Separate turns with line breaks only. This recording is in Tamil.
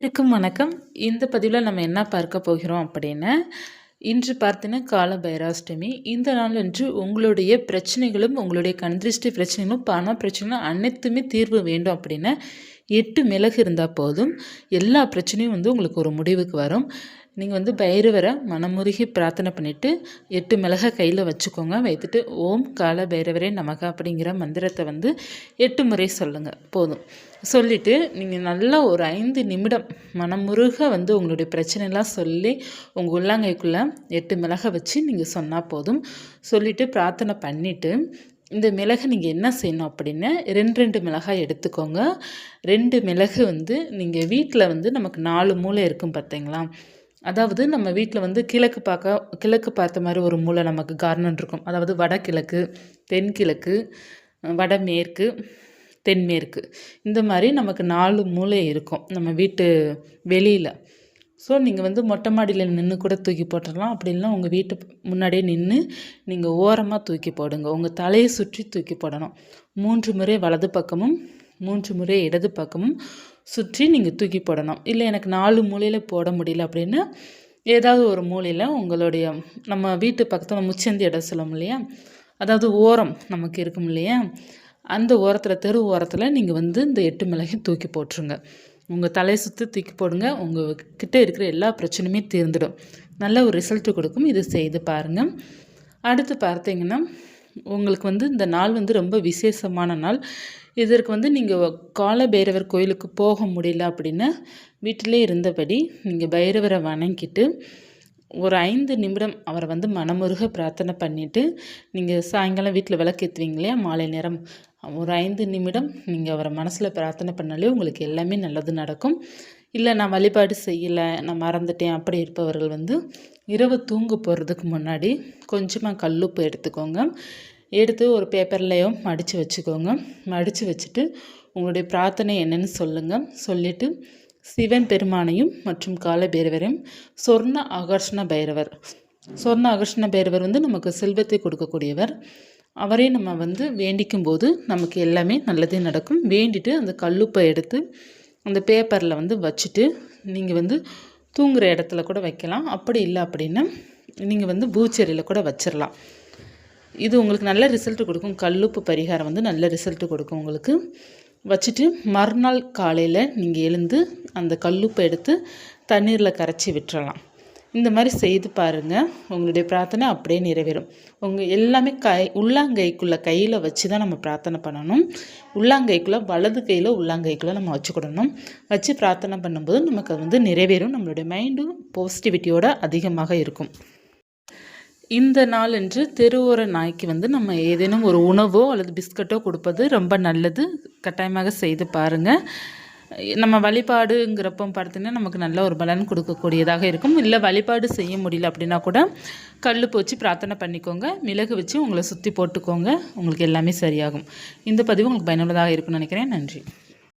இருக்கும் வணக்கம். இந்த பதிவில் நம்ம என்ன பார்க்க போகிறோம் அப்படின்னா இன்று பார்த்தீங்கன்னா கால பைராஷ்டமி இந்த நாள் அன்று உங்களுடைய பிரச்சனைகளும் உங்களுடைய கண்திருஷ்டி பிரச்சனைகளும் பண பிரச்சனைகளும் அனைத்துமே தீர்வு வேண்டும் அப்படின்னா எட்டு மிளகு இருந்தால் போதும். எல்லா பிரச்சனையும் வந்து உங்களுக்கு ஒரு முடிவுக்கு வரும். நீங்கள் வந்து பைரவரை மனமுருகி பிரார்த்தனை பண்ணிவிட்டு எட்டு மிளகை கையில் வச்சுக்கோங்க. வைத்துட்டு ஓம் கால பைரவரே நமக அப்படிங்கிற மந்திரத்தை வந்து எட்டு முறை சொல்லுங்கள் போதும். சொல்லிவிட்டு நீங்கள் நல்லா ஒரு ஐந்து நிமிடம் மனமுருக வந்து உங்களுடைய பிரச்சனைலாம் சொல்லி உங்கள் உள்ளங்கைக்குள்ளே எட்டு மிளகை வச்சு நீங்கள் சொன்னால் போதும். சொல்லிவிட்டு பிரார்த்தனை பண்ணிவிட்டு இந்த மிளகு நீங்கள் என்ன செய்யணும் அப்படின்னா ரெண்டு ரெண்டு மிளகாய் எடுத்துக்கோங்க. ரெண்டு மிளகு வந்து நீங்கள் வீட்டில் வந்து நமக்கு நாலு மூளை இருக்கும் பார்த்தீங்களா அதாவது நம்ம வீட்டில் வந்து கிழக்கு பார்க்க கிழக்கு பார்த்த மாதிரி ஒரு மூளை நமக்கு கார்டன் இருக்கும் அதாவது வடகிழக்கு தென்கிழக்கு வடமேற்கு தென்மேற்கு. இந்த மாதிரி நமக்கு நாலு மூலை இருக்கும் நம்ம வீட்டு வெளியில். ஸோ நீங்கள் வந்து மொட்டை மாடியில் நின்று கூட தூக்கி போட்டுடலாம் அப்படி இல்லைனா உங்கள் வீட்டு முன்னாடியே நின்று நீங்கள் ஓரமாக தூக்கி போடுங்க. உங்கள் தலையை சுற்றி தூக்கி போடணும். மூன்று முறை வலது பக்கமும் மூன்று முறை இடது பக்கமும் சுற்றி நீங்கள் தூக்கி போடணும். இல்லை எனக்கு நாலு மூலையில் போட முடியல அப்படின்னா ஏதாவது ஒரு மூலையில் உங்களுடைய நம்ம வீட்டு பக்கத்தில் முச்சந்தி இடம் சொல்லும் இல்லையா? அதாவது ஓரம் நமக்கு இருக்கும் இல்லையா? அந்த ஓரத்தில் தெரு ஓரத்தில் நீங்கள் வந்து இந்த எட்டு மிளகையும் தூக்கி போட்டுருங்க. உங்கள் தலையை சுற்றி தூக்கி போடுங்க. உங்கள் கிட்டே இருக்கிற எல்லா பிரச்சனையுமே தீர்ந்துடும். நல்ல ஒரு ரிசல்ட்டு கொடுக்கும். இது செய்து பாருங்கள் அடுத்து பார்த்தீங்கன்னா உங்களுக்கு வந்து இந்த நாள் வந்து ரொம்ப விசேஷமான நாள். இதற்கு வந்து நீங்கள் கால பைரவர் கோயிலுக்கு போக முடியல அப்படின்னா வீட்டிலே இருந்தபடி நீங்கள் பைரவரை வணங்கிட்டு ஒரு ஐந்து நிமிடம் அவரை வந்து மனமுருக பிரார்த்தனை பண்ணிவிட்டு நீங்கள் சாயங்காலம் வீட்டில் விளக்கேற்றுவீங்க இல்லையா? மாலை நேரம். ஒரு ஐந்து நிமிடம் நீங்கள் அவரை மனசில் பிரார்த்தனை பண்ணாலே உங்களுக்கு எல்லாமே நல்லது நடக்கும். இல்லை நான் வழிபாடு செய்யலை நான் மறந்துட்டேன் அப்படி இருப்பவர்கள் வந்து இரவு தூங்க போகிறதுக்கு முன்னாடி கொஞ்சமாக கல்லுப்பு எடுத்துக்கோங்க. எடுத்து ஒரு பேப்பர்லேயோ மடித்து வச்சுக்கோங்க. மடித்து வச்சுட்டு உங்களுடைய பிரார்த்தனை என்னென்னு சொல்லுங்கள் சொல்லிவிட்டு சிவன் பெருமானையும் மற்றும் கால பைரவரையும் சொர்ண ஆகர்ஷண பைரவர். சொர்ண ஆகர்ஷண பைரவர் வந்து நமக்கு செல்வத்தை கொடுக்கக்கூடியவர். அவரே நம்ம வந்து வேண்டிக்கும் போது நமக்கு எல்லாமே நல்லதே நடக்கும். வேண்டிட்டு அந்த கல்லுப்பை எடுத்து அந்த பேப்பரில் வந்து வச்சுட்டு நீங்கள் வந்து தூங்குகிற இடத்துல கூட வைக்கலாம். அப்படி இல்லை அப்படின்னா நீங்கள் வந்து பூச்செரியில் கூட வச்சிடலாம் இது உங்களுக்கு நல்ல ரிசல்ட் கொடுக்கும். கல்லுப்பு பரிகாரம் வந்து நல்ல ரிசல்ட் கொடுக்கும் உங்களுக்கு. வச்சுட்டு மறுநாள் காலையில் நீங்கள் எழுந்து அந்த கல்லுப்பை எடுத்து தண்ணீரில் கரைச்சி விட்டுறலாம். இந்த மாதிரி செய்து பாருங்கள் உங்களுடைய பிரார்த்தனை அப்படியே நிறைவேறும். உங்கள் எல்லாமே கை உள்ளாங்கைக்குள்ளே கையில் வச்சு தான் நம்ம பிரார்த்தனை பண்ணணும். உள்ளாங்கைக்குள்ளே வலது கையில் உள்ளாங்கைக்குள்ளே நம்ம வச்சுக்கிடணும். வச்சு பிரார்த்தனை பண்ணும்போது நமக்கு அது வந்து நிறைவேறும். நம்மளுடைய மைண்டும் பாசிட்டிவிட்டியோட அதிகமாக இருக்கும். இந்த நாளன்று தெருவோர நாய்க்கு வந்து நம்ம ஏதேனும் ஒரு உணவோ அல்லது பிஸ்கட்டோ கொடுப்பது ரொம்ப நல்லது. கட்டாயமாக செய்து பாருங்கள் நம்ம வழிபாடுங்கிறப்போ பார்த்தீங்கன்னா நமக்கு நல்ல ஒரு பலன் கொடுக்கக்கூடியதாக இருக்கும். இல்லை வழிபாடு செய்ய முடியல அப்படின்னா கூட கல் போச்சு பிரார்த்தனை பண்ணிக்கோங்க. மிளகு வச்சு உங்களை சுற்றி போட்டுக்கோங்க. உங்களுக்கு எல்லாமே சரியாகும். இந்த பதிவு உங்களுக்கு பயனுள்ளதாக இருக்கும்னு நினைக்கிறேன். நன்றி.